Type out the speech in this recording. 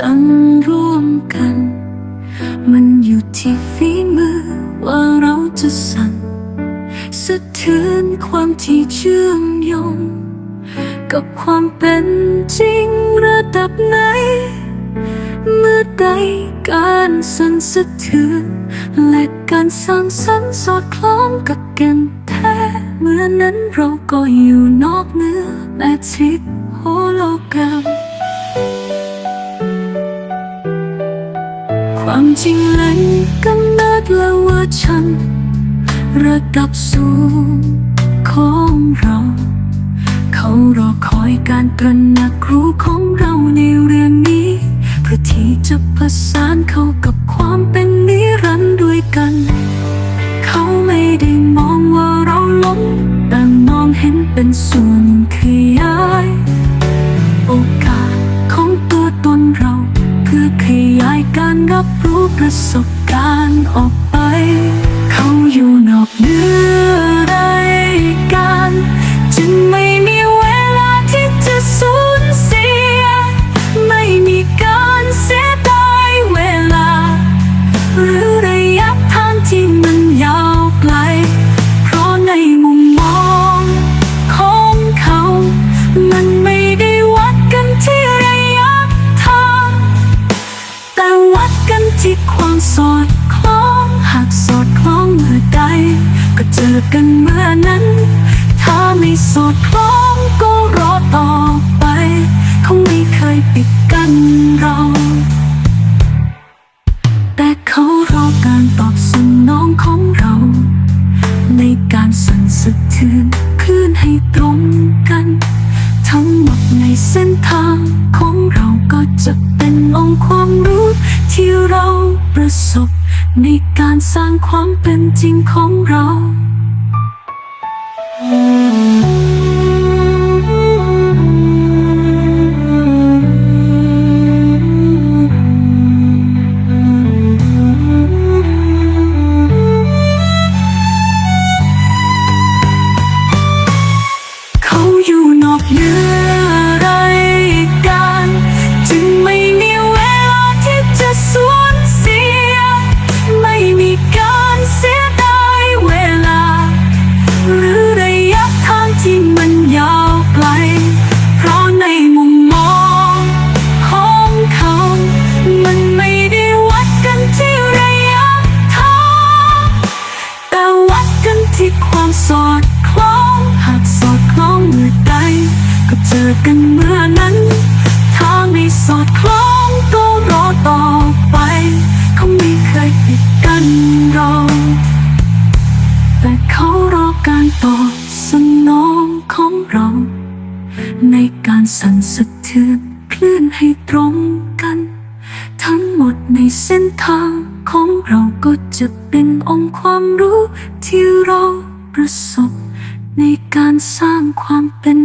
สั่งร่วมกัน มันอยู่ที่ฝีมือว่าเราจะสั่นสะเทือนความที่เชื่อมโยง กับความเป็นจริงระดับไหน เมื่อใดการสั่นสะเทือนและการสร้างสรรค์สอดคล้องกับกันแท้เมื่อนั้นเราก็อยู่นอกเหนือแม้ทิศโฮโลกรม ความจริงแหล่งกำเนิดและวอร์ชัน ระดับสูงของเรา เขารอคอยการตระหนักรู้ของเราในเรื่องนี้เพื่อที่จะประสานเข้ากับความเป็นนิรันดร์ด้วยกัน เขาไม่ได้มองว่าเราหลงแต่มองเห็นเป็นส่วนขยายโอกาสของตัวตนเราเพื่อขยายการรับ ประสบการณ์ออกไป สอดคล้องหากสอดคล้องเมื่อใดก็เจอกันเมื่อนั้น ถ้าไม่สอดคล้องก็รอต่อไปเขาไม่เคยปิดกั้นเรา แต่เขารอการตอบสนองของเรา ในการสั่นสะเทือนคลื่นให้ตรงกัน ทั้งหมดในเส้นทางของเราก็จะเป็นองค์ความรู้ ที่เราประสบ ในการสร้างความเป็นจริงของเราามสอดคล้องหากสอดคล้องเมื่อใดก็เจอกันเมื่อนั้น ถ้าไม่สอดคล้องก็รอต่อไปเขาไม่เคยปิดกั้นเรา แต่เขารอการตอบสนองของเรา ในการสั่นสะเทือนคลื่นให้ตรงกัน ทั้งหมดในเส้นทางของเราก็จะเป็นองค์ความรู้ที่เรา ประสบ ในการสร้างความเป็น